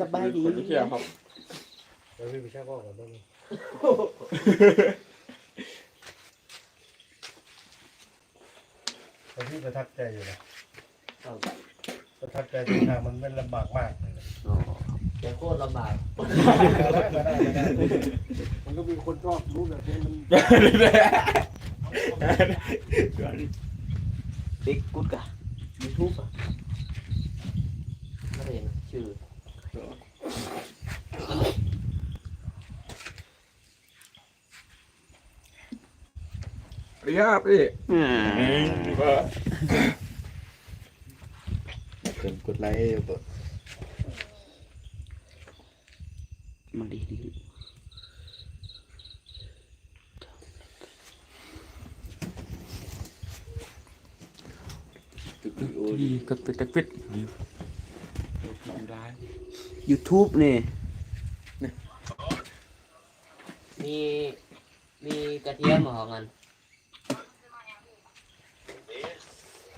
สบายดี คนที่เที่ยวครับแล้วพี่ไปเช่าพ่อก่อนได้ไหมแต่พี่ประทับใจอยู่นะประทับใจที่ทางมันไม่ลำบากมากเลยนะแกโคตรลำบากได้ได้ได้ได้มันก็มีคนชอบรู้แบบนี้มันบิ๊กกุดกะยูทูบอะไม่เห็นชื่อ เรี ยบพี่อ่าก็เกินกดไลค์ให้เบิดมาดีดีดีกระปิดกระปิดได้ยูทูบนี่มีมีกระเทียมเหรอของมัน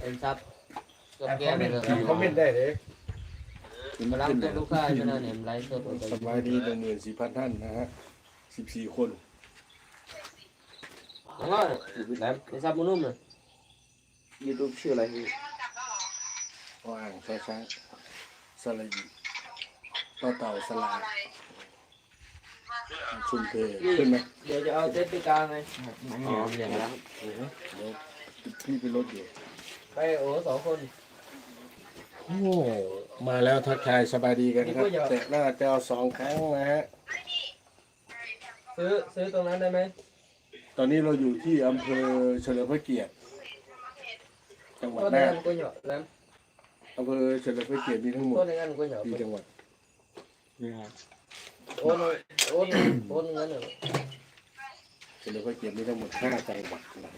เป็นซับกับแก้มเลยคอมเมนต์ได้เลยกำลังตัวลูกค้าจะนั่นเนี่ยไลฟ์สดสบายดีหนึ่งหมื่นสี่พันท่านนะฮะสิบสี่คนแล้วก็แล้วเป็นซับนุ่มเลยยูทูบชื่ออะไรพี่ว่างช้าช้าสลายต่อเต่าสลาชุมเพขึ้นไหมเดี๋ยวจะเอาเซตไปกลางไงอ๋ออย่างนั้นเดี๋ยวพี่ไปรถอยู่ ไปโอ้สองคน โอ้มาแล้วทักทายสบายดีกันครับแต่หน้าจะเอาสองครั้งนะฮะ ซื้อซื้อตรงนั้นได้ไหม ตอนนี้เราอยู่ที่อำเภอเฉลิมพระเกียรติ จังหวัดโทษในน่านงานกูเหยาะแล้วอำเภอเฉลิมพระเกียรติมีทั้งหมโทดษในงานกูเหยาะสี่จังหวัดนี่ครับโอนโอนโอนเงินเหรอเฉลิมพระเกียรติมีทั้งหมดห้าจังหวัดนะ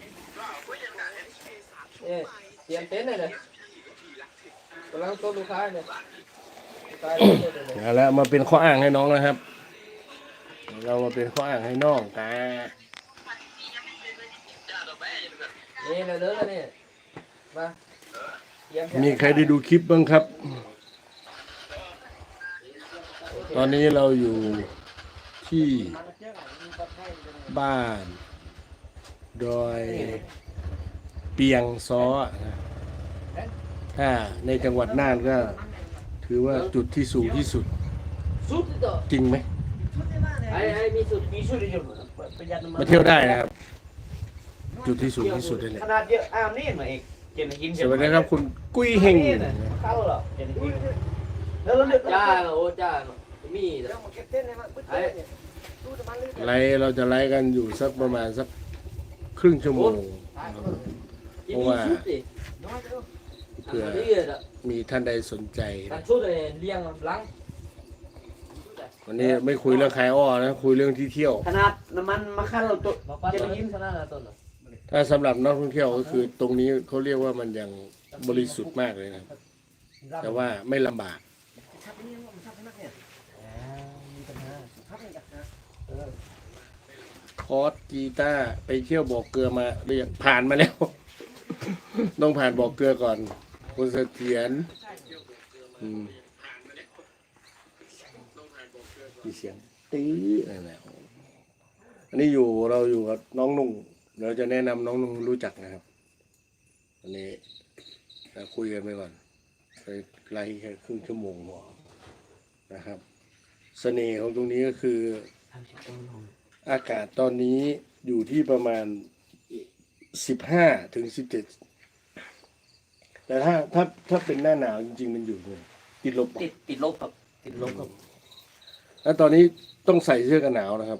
เอ๊ะเตรียมเต็นท์เลยเลยกำลังโต๊ะลูกค้าเนี่ยลูกค้าเยอะเลยเอาแล้วมาเป็นข้ออ้างให้น้องนะครับ เรามาเป็นข้ออ้างให้น้องตานี่เลยเด้อเนี่ยมาเยี่ยมมีใครได้ดูคลิปบ้างครับ ตอนนี้เราอยู่ที่บ้าน ดอยเปียงซ้อนะถ้าในจังหวัดน่านก็ ถือว่าจุดที่สูงที่สุดสุดต่อจริงไหมไอ้ไอ้มีสุดมีสุดเดียวประหยัดน้ำมันมาเที่ยวได้นะครับ จุดที่สูงที่สุดเลยเนี่ยขนาดเยอะอ้าวนี่มาเอกเจนกินสวัสดีครับคุณกุ้ยเฮงเข้าเหรอเจนกินแล้วเราเลือกจ้าโอ้จ้ามีไอ้ไลฟ์เราจะไลฟ์กันอยู่สักประมาณสักครึ่งชั่วโมง เพราะว่าชุดดิเผื่อเรียดอะมีท่านใดสนใจตันะดชุดเลยเลี้ยงหลังวันนี้ไม่คุยเรื่องขายอ้อนะ คุยเรื่องที่เที่ยว ขนาดน้ำมันมาขั้นเราตัวมาปั้นกินขนาดต้นถ้าสำหรับนักท่องเที่ยวก็คือตรงนี้เขาเรียกว่ามันยังบริสุทธิ์มากเลยนะแต่ว่าไม่ลำบากคอร์สกีตาร์ไปเที่ยวบอกเกลือมาหรือยังผ่านมาแล้ว ต้องผ่านบอกเกลือก่อน คุณเสถียรอืมมีเสียงตื้ออะไรแล้วอันนี้อยู่เราอยู่กับน้องนุ่ง เราจะแนะนำน้องนุ่งรู้จักนะครับ อันนี้เราคุยกันไปก่อนไปไล่แค่ครึ่งชั่วโมงพอนะครับ เสน่ห์ของตรงนี้ก็คือ อากาศตอนนี้อยู่ที่ประมาณ สิบห้าถึงสิบเจ็ดแต่ถ้าถ้าถ้าเป็นหน้าหนาวจริง ๆ มันอยู่เนี่ยติดลบติดติดลบครับติดลบครับ แล้วตอนนี้ต้องใส่เสื้อกันหนาวนะครับ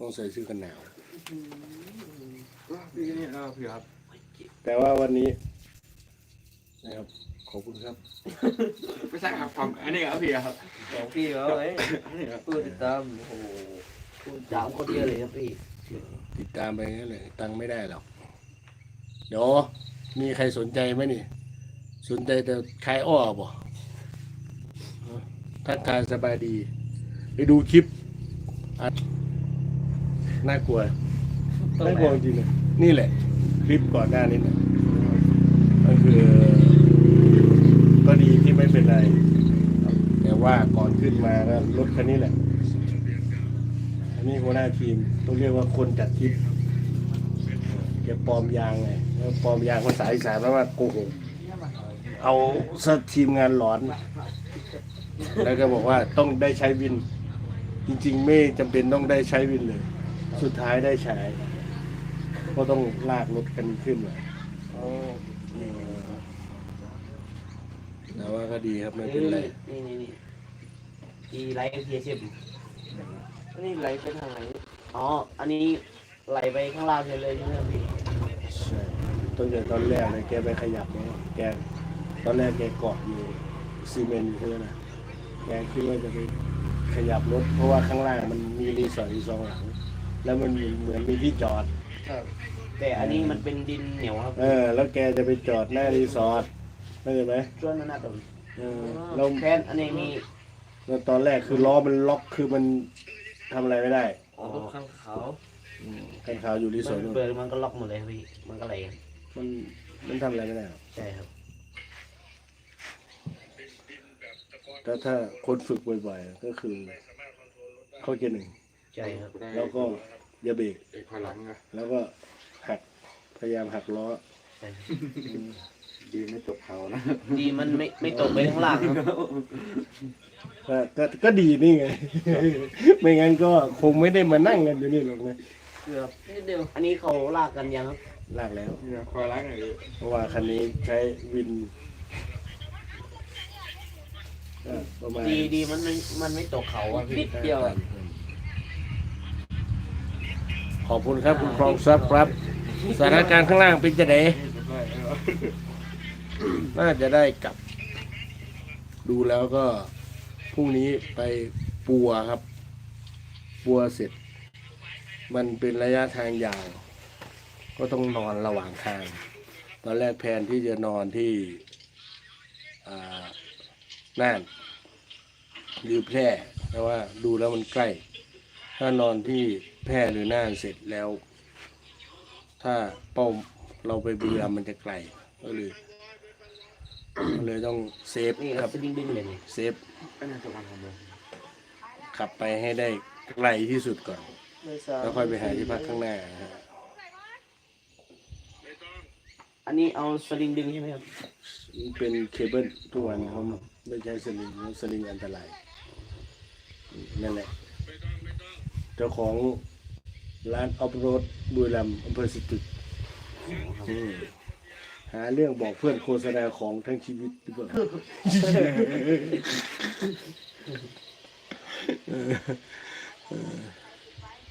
ต้องใส่เสื้อกันหนาว พี่นี่เราพี่ครับ แต่ว่าวันนี้นะครับ ขอบคุณครับไม่ใช่ครับความอันนี้ครับพี่ครับสองพี่เขาไอ้ผู้ติดตามโอ้โหผู้ติดตามคนเดียวเลยครับพี่ติดตามไปงั้นเลยตังค์ไม่ได้หรอกเดี๋ยวมีใครสนใจไหมนี่ สนใจแต่ขายอ้อบ่ทักทายสบายดี ไปดูคลิปอัดน่ากลัวต้องน่ากไหลัวนจริงๆเลยนี่แหละ คลิปก่อนหน้านี้นะก็คือ ก็ดีที่ไม่เป็นไรครับแต่ ว่าก่อนขึ้นมาก็รถคันนี้แหละ อันนี้หัวหน้าทีมต้องเรียกว่าคนจัดทริปแกปลอมยางไงแล้วปลอมยางภาษาอีสานแปลว่าโกหกเอาซะทีมงานหลอน แล้วก็บอกว่าต้องได้ใช้วิน จริง ๆ ไม่จำเป็นต้องได้ใช้วินเลย สุดท้ายได้ใช้ก็ต้องลากรถกันขึ้นมาแต่ว่าก็ดีครับไม่เป็นไรนี่นี่นี่ อีไลท์เพียชิมอันนี้ไหลไปทางไหนอ๋อ อันนี้ไหลไปข้างล่างเลยใช่ไหมครับพี่ใช่ตั้งแต่ตอนแรกเลยแกไปขยับเนี่ยแกตอนแรกแกเกาะอยู่ซีเมนต์ใช่ไหมนะแกคิดว่าจะไปขยับรถ เพราะว่าข้างล่างมันมีรีสอร์ทอีกสองหลัง แล้วมันมีเหมือนมีที่จอด ครับแต่อันนี้มันเป็นดินเหนียวครับเออ แล้วแกจะไปจอดหน้ารีสอร์ทเข้าใจไหมช่วงนั้นน่าจะเออเราแล้วแพนอันนี้มี แล้วตอนแรกคือล้อมันล็อกคือมันทำอะไรไม่ได้อ๋อรถข้างเขากันขาวอยู่รีสอร์ทมันนู่นเปิดมันก็ล็อกหมดเลยครับพี่มันก็ไหลมันมันทำอะไรไม่ได้หรอกใช่ครับ แต่ถ้าคนฝึกบ่อยๆก็คือ เข้าเกียร์หนึ่งใช่ครับ แล้วก็อย่าเบรกเอกพลังอะแล้วก็หักพยายามหักล้อใช่ครับดีไม่ตกเขานะ ดีมันไม่ไม่ตกไปข้างล่างครับ ก็ก็ก็ดีนี่ไง ไม่งั้นก็คงไม่ได้มานั่งกันอยู่นี่หรอกนะเกือบนิดเดียวอันนี้เขาลากกันยังครับลากแล้วเนี่ยพลังอะไรเพราะว่าคันนี้ใช้วินก็ประมาณดีดีมันไม่มันไม่ตกเขาอะพี่นิดเดียวอะขอบคุณครับคุณครองทรัพย์ครับ สถานการณ์ข้างล่างเป็นจะไหนน่าจะได้กลับ ดูแล้วก็พ รุ่งนี้ไปปัวครับ ปัวเสร็จ มันเป็นระยะทางยาว ก็ต้องนอนระหว่างทาง ตอนแรกแผนที่จะนอนที่อ่าน่านหรือแพร่แต่ว่าดูแล้วมันใกล้ ถ้านอนที่แพร่หรือน่านเสร็จแล้ว ถ้าเป้าเราไปบุรีรัมย์มันจะไกลก็เลยก็เลยต้องเซฟนี่คครัรับบดึงดึงเลยนี่เซฟ ก็น่าจะวางของมันขับไปให้ได้ไกลที่สุดก่อนไม่ทราบแล้วค่อยไปหาที่พักข้างหน้าฮะอันนี้เอาสลิงดึงใช่ไหมครับมันเป็นเคเบิลทุกวันเขาไม่ใช้สลิงเพราะสลิงอันตรายนั่นแหละ เจ้าของร้านออฟโรดบุรีรัมย์อำเภอสตึกอืมหาเรื่องบอกเพื่อนโฆษณาของทั้งชีวิตหรือเปล่า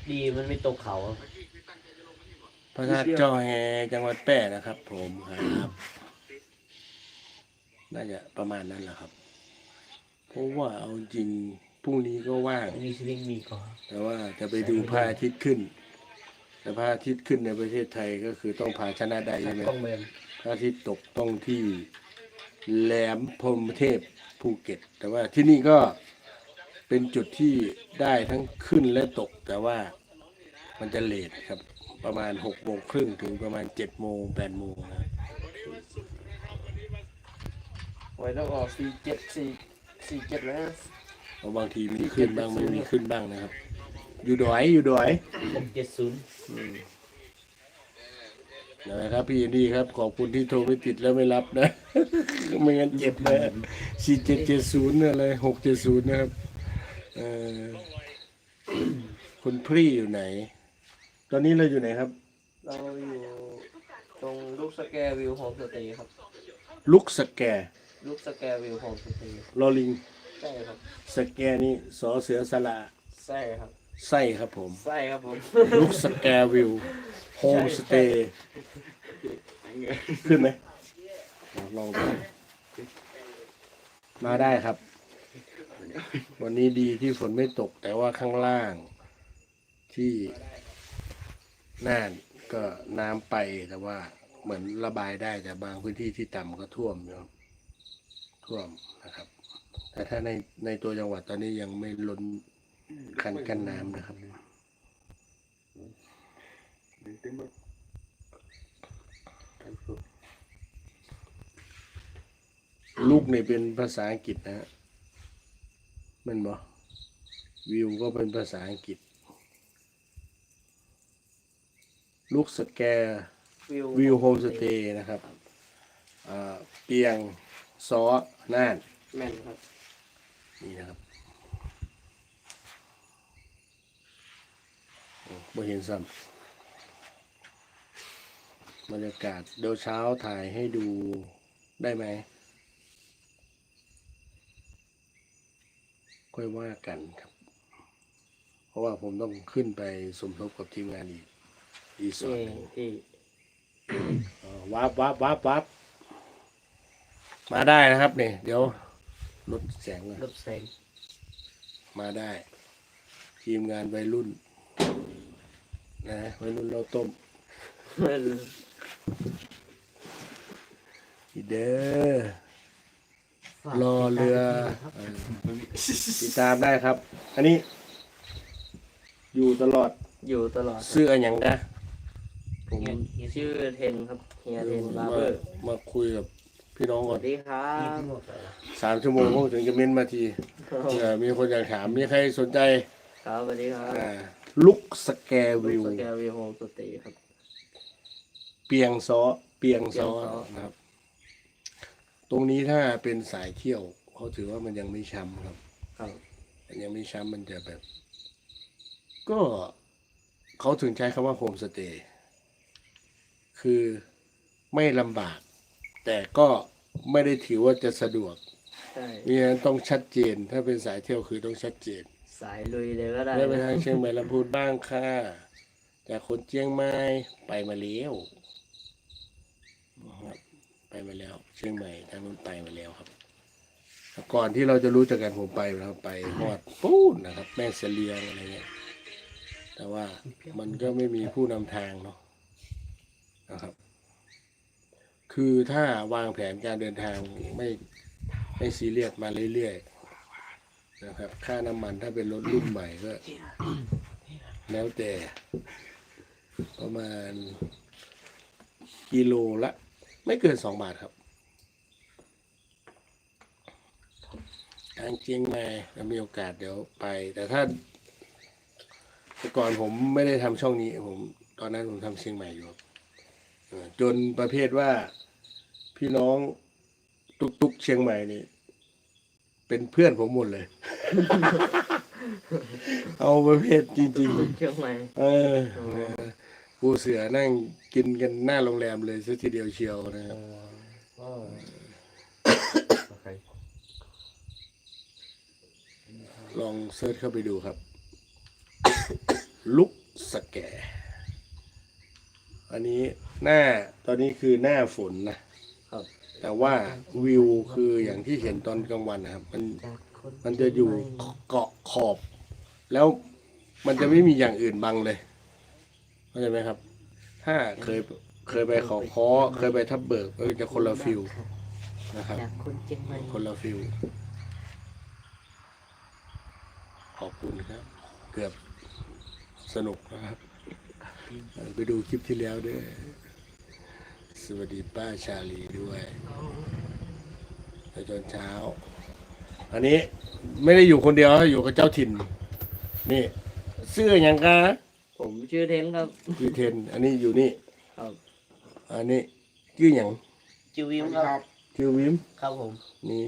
ดีมันไม่ตกเขาครับพระธาตุเจ้าแฮจังหวัดแปร่นะครับ ผมครับ น่าจะประมาณนั้นแหละครับเพราะว่าเอาจริงพรุ่งนี้ก็ว่างมีสลิงมีก่อนแต่ว่าจะไปดูพระอาทิตย์ขึ้น แต่พระอาทิตย์ขึ้นในประเทศไทยก็คือต้องผาชนะใดใช่ไหมต้องเบนพระอาทิตย์ตกต้องที่แหลมพรหมเทพ ภูเก็ต แต่ว่าที่นี่ก็เป็นจุดที่ได้ทั้งขึ้นและตก แต่ว่ามันจะเลทครับ ประมาณหกโมงครึ่งถึงประมาณเจ็ดโมงแปดโมงนะไว้ต้องออกสี่เจ็ดสี่สี่เจ็ดแล้วเพราะบางทีมีขึ้นบ้างไม่มีขึ้นบ้างนะครับ อยู่ดอยอยู่ดอย หกเจ็ดศูนย์ นะครับพี่นี่ครับ ขอบคุณที่โทรไม่ติดแล้วไม่รับนะ ไม่งั้นเจ็บนะสี่เจ็ดเจ็ดศูนย์อะไรหกเจ็ดศูนย์นะครับเอ่อคุณพรี่อยู่ไหน ตอนนี้เราอยู่ไหนครับ เราอยู่ตรงลูกสแกร์วิวโฮมสเตย์ครับลุกสแกร์ลูกสแกร์วิวโฮมสเตย์ลอลิงใช่ครับ สแกร์นี่สอเสือสละใช่ครับ ไส้ครับผมใช่ครับผมลุกสแกร์วิว โฮมสเตย์ขึ้นไหมลองดูมาได้ครับ วันนี้ดีที่ฝนไม่ตกแต่ว่าข้างล่าง ที่น่านก็น้ำไปแต่ว่า เหมือนระบายได้แต่บางพื้นที่ที่ต่ำก็ท่วมอยู่ครับท่วมนะครับ แต่ถ้าในในตัวจังหวัดตอนนี้ยังไม่ล้นคันกั้นน้ำนะครับ ตึ้งหมดลูกนี่เป็นภาษาอังกฤษนะฮะแมันบอวิวก็เป็นภาษาอังกฤษ ลูกสแกร์วิววิวโฮมสเตย์นะครับอ่าเปียงซอน่านแม่นครับ นี่นะครับโอ้บ่เห็นซ้ำ บรรยากาศเดี๋ยวเช้าถ่ายให้ดูได้ไหม ค่อยว่ากันครับ เพราะว่าผมต้องขึ้นไปสมทบกับทีมงานอีก อีกส่วนนี่หนึ่งที่เอ่อวับวับวับวับมาได้นะครับเนี่ยเดี๋ยวลดแสงหน่อยลบแสง มาได้ ทีมงานวัยรุ่น นะวัยรุ่นเราต้ม อีเด้อฝากรอเรือติดตามด้วยนะครับเออติดตามได้ครับ อันนี้ อยู่ตลอดอยู่ตลอดซื้ออนอย่างนะผมชื่อเทนครับเฮียเทนบามาร์เบอร์มาคุยกับพี่น้องสก่อวันสดีครับสามชั่วโมงพวกถึงจะเม้นมาทีเผื่อมีคนอยากถามมีใครสนใจครับสวัสดีครับอ่าลุกสแกวิวสแกวิวโฮมสเตย์ครับ เปียงซอเปียงซอเปียงซ้อนะครับ ตรงนี้ถ้าเป็นสายเที่ยวเขาถือว่ามันยังไม่ช้ำครับครับมันยังไม่ช้ำมันจะแบบ ก็เขาถึงใช้คำว่าโฮมสเตย์คือไม่ลำบาก แต่ก็ไม่ได้ถือว่าจะสะดวกใช่มีนั้นต้องชัดเจน ถ้าเป็นสายเที่ยวคือต้องชัดเจนสายลุยเลยก็ได้ได้ไปทางเชียงใหม่ลำพูนบ้างค่ะจากคนเชียงใหม่ไปมาแล้วนะครับ ไปมาแล้ว เชียงใหม่ทางนู้นไปมาแล้วครับ ก่อนที่เราจะรู้จักกันผมไปแล้วไปฮอดปูนนะครับ แม่เสลียงอะไรเงี้ยแต่ว่ามันก็ไม่มีผู้นำทางเนาะนะครับ คือถ้าวางแผนการเดินทางไม่ไม่ซีเรียสมาเรื่อยๆนะครับ ค่าน้ำมันถ้าเป็นรถรุ่นใหม่ก็ แล้วแต่ประมาณกิโลละ ไม่เกินสองบาทครับทางเชียงใหม่ถ้ามีโอกาสเดี๋ยวไป แต่ถ้าแต่ก่อนผมไม่ได้ทำช่องนี้ผม ตอนนั้นผมทำเชียงใหม่อยู่ครับเออจนประเภทว่าพี่น้องตุกตุกๆเชียงใหม่นี่เป็นเพื่อนผมหมดเลย เอาประเภทจริง ๆ เชียงใหม่เออ ปูเสือนั่งกินกันหน้าโรงแรมเลยซะทีเดียวเชียวนะครับลองเซิร์ชเข้าไปดูครับ ลุกสแกร์อันนี้หน้าตอนนี้คือหน้าฝนนะครับแต่ว่าวิวคืออย่างที่เห็นตอนกลางวันนะครับ มันจากคนมันจะอยู่เกาะขอบ แล้วมันจะไม่มีอย่างอื่นบังเลย เข้าใจไหมครับ ถ้าเคยเคยไปเขาคอเคยไปทับเบิกก็จะคนละฟิลนะครับ จากคนเชียงใหม่คนละฟิลขอบคุณครับ เกือบสนุกนะครับ ไปดูคลิปที่แล้วด้วย สวัสดีป้าชาลีด้วยในตอนเช้า อันนี้ไม่ได้อยู่คนเดียวนะอยู่กับเจ้าถิ่น นี่ เสื้ออย่างกะ ผมชื่อเทนครับคือเทน อันนี้อยู่นี่ครับ อันนี้ชื่ออย่างจิววิมครับ ชื่อวิม ครับผม นี่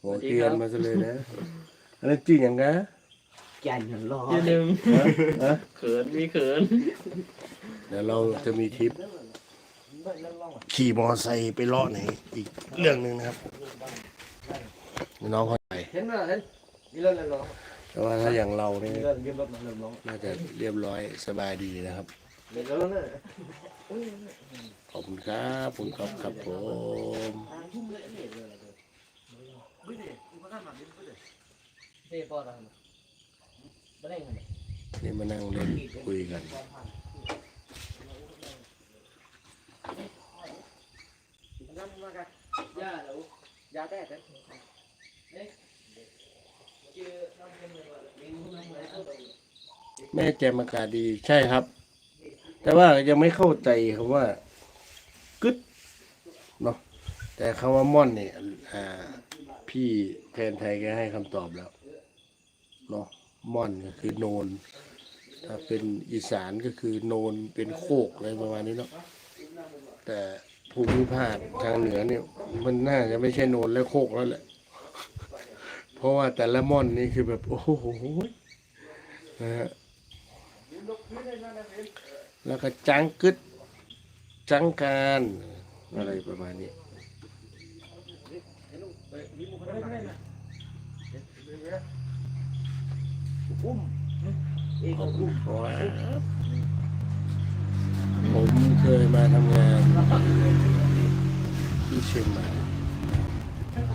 โหสวัสดีเตืคอรันบมาซะเลยนะอันนั้นชื่ออย่างกะแก่นรอยืนหนึ่งฮะฮะเขินมีเขินเดี๋ยวเราจะมีทริป ขี่มอไซค์ไปเลาะไหนอีกเรื่องหนึ่งนะครับน้องเขาไปเห็นไหมเห็นมีเรื่องอะไรหรอ แต่ว่าถ้าอย่างเราเนี่ยมีเรื่องยืมรถมาเริ่มร้องน่าจะเรียบร้อยสบายดีนะครับเดี๋ยวแล้วเนี่ยขอบคุณครับคุณครับครับผมเต้ปอดอะไรไม่ได้เงินนี่มานั่งเล่นคุยกันยาแล้วยาแต้แต่ชื่อน้องเป็ แม่แจมอากาศดีใช่ครับ แต่ว่ายังไม่เข้าใจคำว่ากึดเนาะแต่คำว่าม่อนเนี่ยอ่าพี่แทนไทยแกให้คำตอบแล้วเนาะม่อนก็คือโนน ถ้าเป็นอีสานก็คือโนนเป็นโคกอะไรประมาณนี้เนาะแต่ภูมิภาคทางเหนือเนี่ย มันน่าจะไม่ใช่โนนและโคกแล้วแหละ เพราะว่าแต่ละม่อนนี่คือแบบ โอ้โหนะฮะแล้วก็จังกึดจังการอะไรประมาณนี้เอกอุ้มครับผมเคยมาทำงานที่เชียงใหม่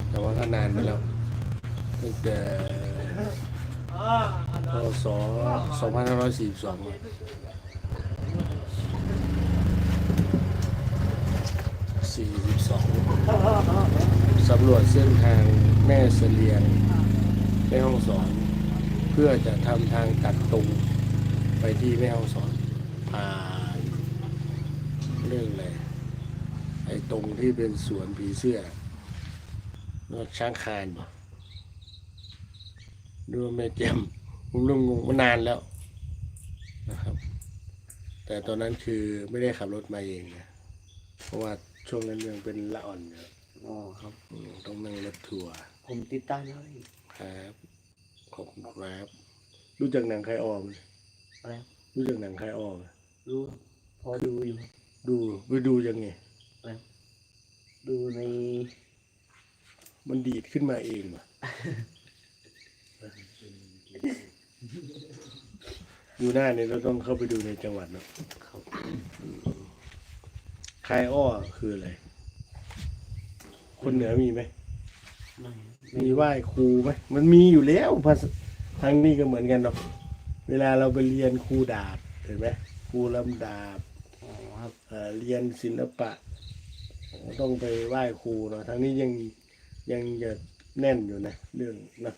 แต่ว่าก็นานไปแล้ว ตั้งแต่พศ2542 42สำรวจเส้นทางแม่เสลียงแม่ห้องสอน เพื่อจะทำทางตัดตรงไปที่แม่ห้องสอนผ่านเรื่องอะไรไอ้ตรงที่เป็นสวนผีเสื้อรถช้างคานบ่ ดูว่าแม่แจ่มผมลุงงงมานานแล้วนะครับ แต่ตอนนั้นคือไม่ได้ขับรถมาเองนะเพราะว่าช่วงนั้นยังเป็นละอ่อนอยู่อ๋อครับ อืมต้องนั่งรถทัวร์ผมติดตามแล้วพี่ครับขอบคุณครับรู้จักหนังใครออมไหมอะไรครับรู้จักหนังใครออมไหมรู้พอดูอยู่ดูไปดูยังไง ดูในมันดีดขึ้นมาเองว่ะ ดูหน้าเนี่ยเราต้องเข้าไปดูในจังหวัดเนาะครับคายอ้อคืออะไร คนเหนือมีไหมไม่มีไหว้ครูไหม มันมีอยู่แล้วภาษาทางนี้ก็เหมือนกันเนาะ เวลาเราไปเรียนครูดาบเห็นไหมครูลำดาบอ๋อครับเอ่อเรียนศิลปะ ต้องไปไหว้ครูเนาะ ทางนี้ยังยังจะแน่นอยู่นะ เรื่องนะ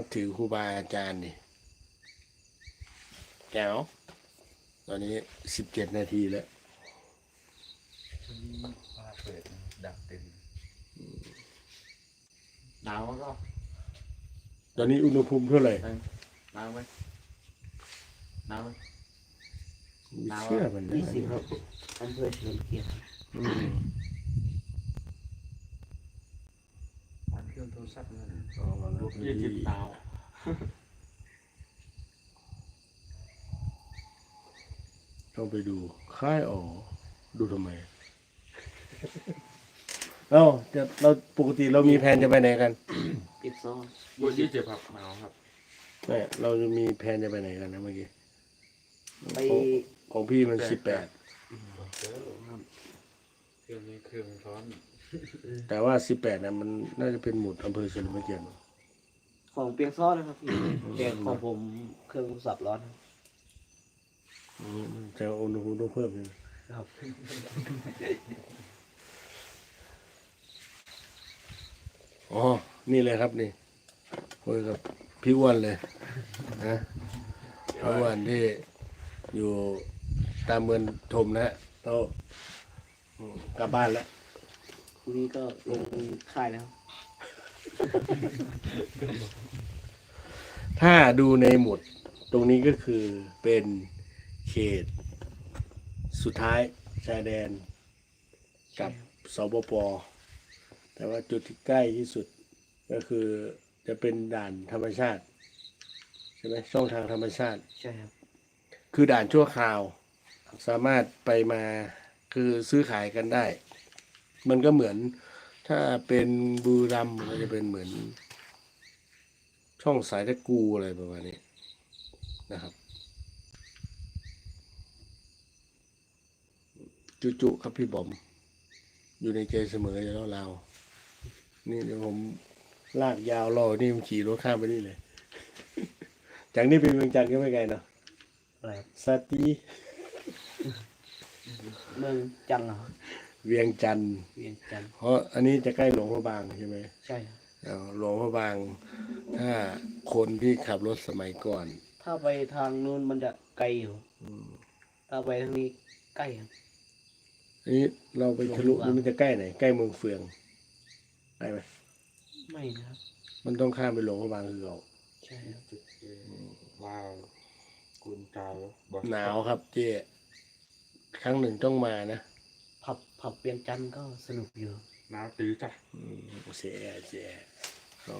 นับถือครูบาอาจารย์นี่แก้วตอนนี้สิบเจ็ดนาทีแล้วฟ้าเปิดดับเต็มหนาวก็ตอนนี้อุณหภูมิเท่าไหร่หนาวไหมหนาวไหมมีเชื่อมันนะยี่สิบครับอำเภอเฉลิมเกียรติ อืมวันเครื่องโทรศัพท์นั่นอ๋อแล้วยี่สิบหนาวต้องไปดูค่ายอ๋อดูทำไมเอ้าจะเราปกติเรามีแผนจะไปไหนกันปิดซอยบนยี่สิบครับหนาวครับเนี่ยเราจะมีแผนจะไปไหนกันนะเมื่อกี้ไปของของพี่มันสิบแปดเครื่องนี้เครื่องร้อน แต่ว่าสิบแปดนะมันน่าจะเป็นหมุดอำเภอเฉลิมพระเกียรติของเปียงซอนะครับพี่แต่ของผมเครื่องสับร้อนครับอืมแต่ว่าอุณหภูมิต้องเพิ่มใช่ไหมครับอ๋อ นี่เลยครับนี่คุยกับพี่อ้วนเลยนะพี่อ้วนที่อยู่ตามเมืองทมนะฮะเราอืมกลับบ้านแล้วพ รุ่งนี้ก็ลงค่ายแล้ว ถ้าดูในหมดตรงนี้ก็คือเป็นเขต สุดท้ายชายแดนกับสปปแต่ว่าจุดที่ใกล้ที่สุดก็คือจะเป็นด่านธรรมชาติ ใช่ไหมช่องทางธรรมชาติ ใช่ครับ คือด่านชั่วคราว สามารถไปมาคือซื้อขายกันได้ มันก็เหมือน ถ้าเป็นบูรัมย์ก็จะเป็นเหมือน ช่องสายตะกูอะไรประมาณนี้นะครับ จุๆครับพี่บอม อยู่ในใจเสมออยู่แล้วเรานี่เดี๋ยวผมลากยาวรอนี่ผมขี่รถข้ามไปนี่เลย จากนี้ไปเมืองจันทร์ก็ไม่ไกลเนาะอะไรครับสตีเมืองจันทร์เหรอ เวียงจันทร์เวียงจันทร์เพราะอันนี้จะใกล้หลวงพระบางใช่ไหมใช่ครับเอาหลวงพระบาง ถ้าคนที่ขับรถสมัยก่อน ถ้าไปทางนู้นมันจะไกลอยู่ถ้าไปทางนี้ใกล้ครับไออันนี้เราไปทะลุนี่มันจะใกล้ไหน ใกล้เมืองเฟืองได้ไหมไม่นะครับ มันต้องข้ามไปหลวงพระบางคือเราใช่ครับจุดเอ่อว้าวกุนกาวบอกหนาวครับเจ๊ครั้งหนึ่งต้องมานะ ผับผับเปียงจันทร์ก็สนุกอยู่หนาวตื้อจ้ะ อืมเสียเสียเขา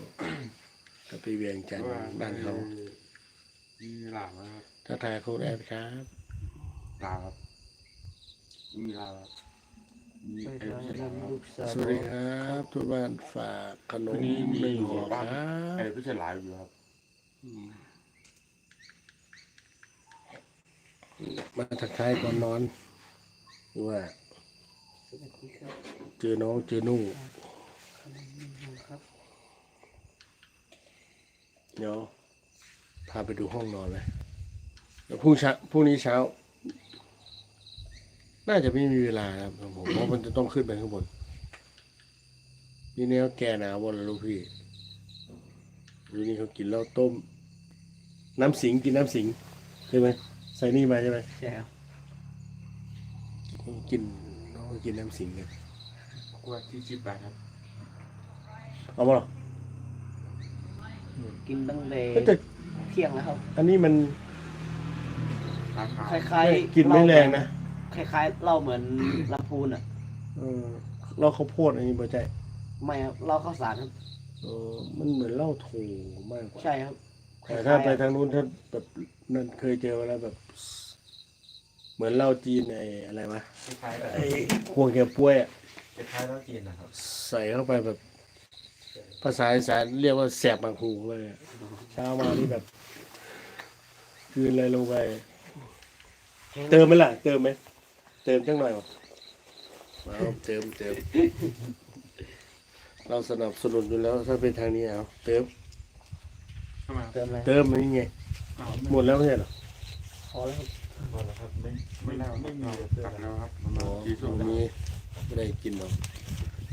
ก็ไปเวียงจันทร์บ้านเขามีหลาวนะครับถ้าทายเขาได้ไหมครับลาวครับมีลาวครับมีไปเอ็มทางใช่เรียนลาวลูกสาวสวัสดีครับทุกบ้านฝากขนมวันนี้มีหนึ่งหัห่อวคบ้านรับเอ้ยไม่ใช่ลาวอยู่ครับอืมมาทักทายก่อนนอนว่า สวัสดีครับเจอน้องเจอนุ่งขนมหนึ่งห่อครับเดี๋ยวพาไปดูห้องนอนเลยเดี๋ยวพรุ่งเช้าพรุ่งนี้เช้า น่าจะไม่มีเวลานะครับผมเพราะมันจะต้องขึ้นไปข้างบนนี่เนี่ยแกหนาวบนแล้วลูกพี่ดูนี่เขากินเหล้าต้ม น้ำสิงกินน้ำสิงใช่ไหมใส่นี่มาใช่ไหมใช่ครับกินน้อง ก็กินน้ำสิงกันกวดที่ชิบไปครับเอามาหรอกินตั้งแต่เอ้ยแต่เที่ยงแล้วครับอันนี้มันราคาคล้ายๆกินไม่แรงนะคล้ายๆเหล้าเหมือนลำพูนอะเออเราข้าวโพดอันนี้บ่ใจไม่ครับเหล้าข้าวสารครับเออมันเหมือนเหล้าโถมากกว่าใช่ครับแต่ถ้าไปทางนู้นถ้าแบบนั่นเคยเจอมาแล้วแบบ เหมือนเหล้าจีนไอ้อะไรวะคล้ายๆแบบไอ้พวงแกป่วยอะคล้ายๆเหล้าจีนนะครับใส่เข้าไปแบบ ภาษาอีสานเรียกว่าแสบมังคูเลยอะเช้ามานี่แบบคืนอะไรลงไป เติมไหมล่ะ เติมไหมเติมจังหน่อยวะเอาเติมเติมเราสนับสนุนอยู่แล้วถ้าเป็นทางนี้เอาเติมเข้ามาเติมอะไรเติมมันนี่ไงอ้าวหมดแล้วไม่ใช่เหรอพอแล้ว ครับหมดแล้วครับไม่ไม่แล้วไม่มีกลับแล้วครับประอ๋มาอณกี่ผชั่วมโมงมีไม่ได้กินหรอก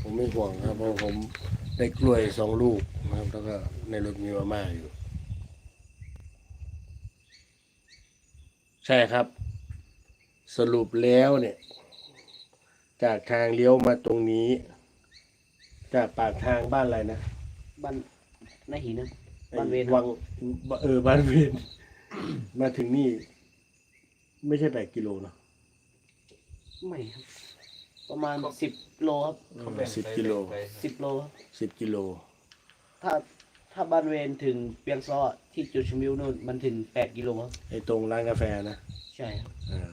ผมไม่ห่วงครับเพราะผมได้กล้วยสองลูกนะครับแล้วก็ในรถมีมาม่าอยู่ ใช่ครับ สรุปแล้วเนี่ย จากทางเลี้ยวมาตรงนี้ จากปากทางบ้านอะไรนะบ้านนายหินนะไอ้บ้านเวรวังเออบ้านเวน มาถึงนี่ ไม่ใช่แปดกิโลเนอะไม่ครับ ประมาณสิบโลครับสิบกิโลสิบโลครับสิบกิโลถ้าถ้าบ้านเวรถึงเปียงซ้อที่จุดชมวิวนู่นมันถึงแปดกิโลครับไอ้ตรงร้านกาแฟนะใช่ครับอ่า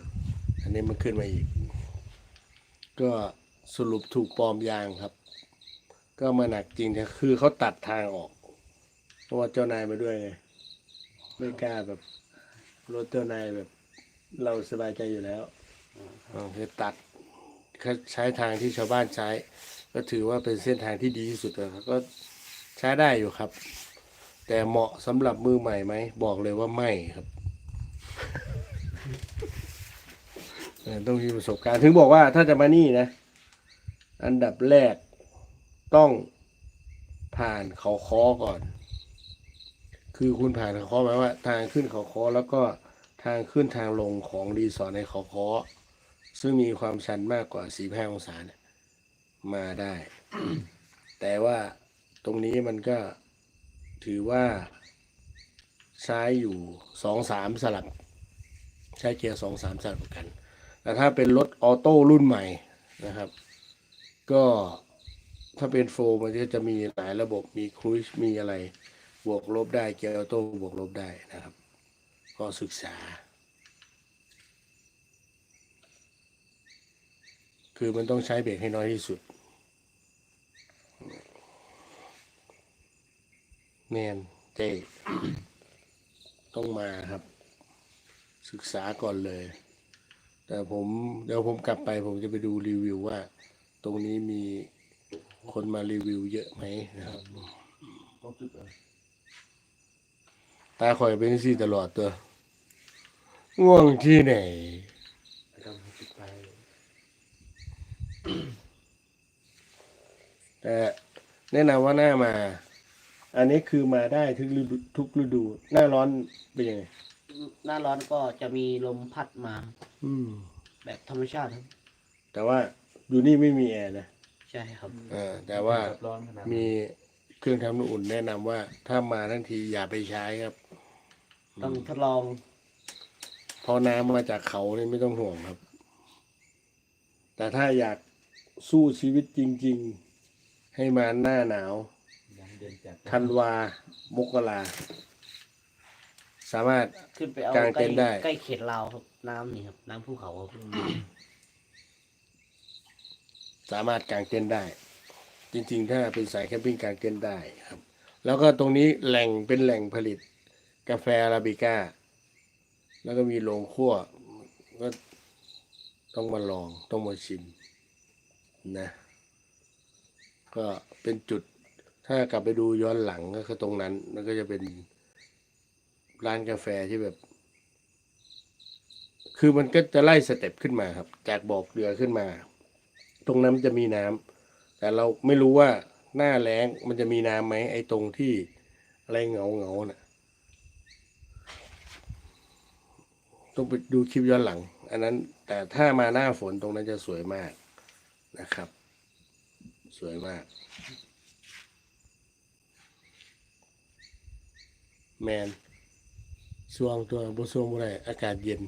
อันนี้มันขึ้นมาอีก ก็สรุปถูกปลอมยางครับ ก็มาหนักจริงนะคือเขาตัดทางออก เพราะว่าเจ้านายมาด้วยไงไม่กล้าแบบรถเจ้านายแบบ เราสบายใจอยู่แล้วอ่าคือตัดใช้ทางที่ชาวบ้านใช้ ก็ถือว่าเป็นเส้นทางที่ดีที่สุดแล้วก็ใช้ได้อยู่ครับ แต่เหมาะสำหรับมือใหม่ไหม บอกเลยว่าไม่ครับ เออต้องมีประสบการณ์ ถึงบอกว่าถ้าจะมานี่นะ อันดับแรกต้องผ่านเขาคอก่อน คือคุณผ่านเขาคอหมายว่า ทางขึ้นเขาคอแล้วก็ ทางขึ้นทางลงของรีสอร์ทในเขาคอซึ่งมีความชันมากกว่าสี่ห้าองศาเนี่ยมาได้ แต่ว่าตรงนี้มันก็ถือว่าใช้อยู่สองสามสลับ ใช้เกียร์สองสามสลับกัน แต่ถ้าเป็นรถออโต้รุ่นใหม่นะครับ ก็ถ้าเป็นโฟร์มันจะมีหลายระบบมีครูซมีอะไร บวกลบได้เกียร์ออโต้บวกลบได้นะครับ ก็ศึกษา คือมันต้องใช้เบรกให้น้อยที่สุดแมนเจต้องมาครับ ศึกษาก่อนเลย แต่ผมเดี๋ยวผมกลับไป ผมจะไปดูรีวิวว่า ตรงนี้มีคนมารีวิวเยอะไหมนะครับต้องจุดอะไรตาคอยเป็นสี่ตลอดตัว ง่วงที่ไหนไปทำจุดไฟแต่แนะนำว่าหน้ามา อันนี้คือมาได้ทุกฤดูทุกฤดู หน้าร้อนเป็นยังไงหน้าร้อนก็จะมีลมพัดมา อืม แบบธรรมชาติครับแต่ว่าอยู่นี่ไม่มีแอร์นะใช่ครับ เออ แต่ว่าร้อนขนาดมีเครื่องทำน้ำอุ่นแนะนำว่า ถ้ามาทั้งทีอย่าไปใช้ครับ ต้องทดลองเพราะน้ำมาจากเขาเนี่ยไม่ต้องห่วงครับ แต่ถ้าอยากสู้ชีวิตจริง ๆ ให้มาหน้าหนาวยังเดือนจัดธันวามกราสามารถขึ้นไปเอากางเต็ใกล้นท์ได้ ใกล้เขตลาวครับน้ำนี่ครับ น้ำภูเขาครับสามารถกางเต็นท์ได้ จริง ๆ ถ้าเป็นสายแคมปิ้งกางเต็นท์ได้ครับ แล้วก็ตรงนี้แหล่งเป็นแหล่งผลิตกาแฟอาราบิก้า แล้วก็มีโรงคั่วก็ต้องมาลองต้องมาชิมนะก็เป็นจุดถ้ากลับไปดูย้อนหลังก็คือตรงนั้นมันก็จะเป็นร้านกาแฟที่แบบ คือมันก็จะไล่สเต็ปขึ้นมาครับ จากบ่อเกลือขึ้นมา ตรงนั้นมันจะมีน้ำแต่เราไม่รู้ว่าหน้าแล้งมันจะมีน้ำไหมไอ้ตรงที่อะไรเงาเงาน่ะ ต้องไปดูคลิปย้อนหลัง อันนั้นแต่ถ้ามาหน้าฝนตรงนั้นจะสวยมากนะครับ สวยมาก แมนช่วงตัวบุช่วงบุไรอากาศเย็น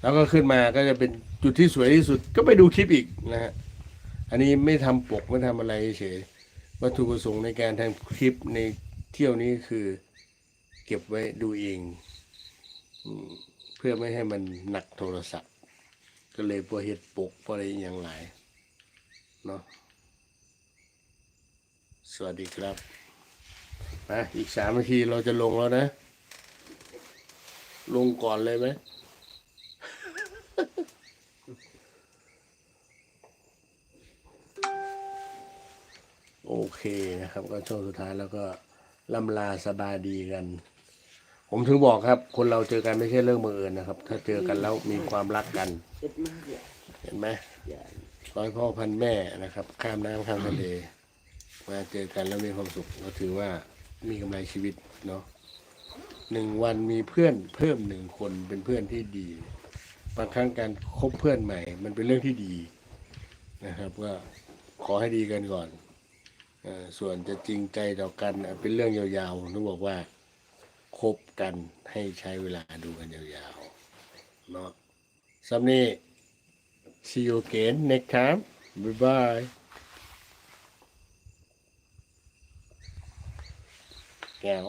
แล้วก็ขึ้นมาก็จะเป็นจุดที่สวยที่สุด ก็ไปดูคลิปอีกนะฮะอันนี้ไม่ทำปกไม่ทำอะไรเฉยวัตถุประสงค์ในการทำคลิปในเที่ยวนี้คือ เก็บไว้ดูเอง เพื่อไม่ให้มันหนักโทรศัพท์ ก็เลยพอเฮ็ดปกพออะไรอย่างหลายเนาะสวัสดีครับมาอีกสามนาทีเราจะลงแล้วนะ ลงก่อนเลยไหมโอเคนะครับ ก็ช่วงสุดท้ายแล้วก็ลำลาสบายดีกัน ผมถึงบอกครับ คนเราเจอกันไม่ใช่เรื่องบังเอิญนะครับ ถ้าเจอกันแล้วมีความรักกัน เห็นไหมร้อยพ่อพันแม่นะครับ ข้ามน้ำข้ามทะเลมาเจอกันแล้วมีความสุขก็ถือว่ามีกำไรชีวิตเนาะหนึ่งวันมีเพื่อนเพิ่มหนึ่งคนเป็นเพื่อนที่ดี บางครั้งการคบเพื่อนใหม่ มันเป็นเรื่องที่ดีนะครับก็ขอให้ดีกันก่อนอส่วนจะจริงใจต่อกันเป็นเรื่องยาวๆต้องบอกว่า คบกันให้ใช้เวลาดูกันยาวๆเนาะสำนี้ See you again next time. Bye bye. แก้ว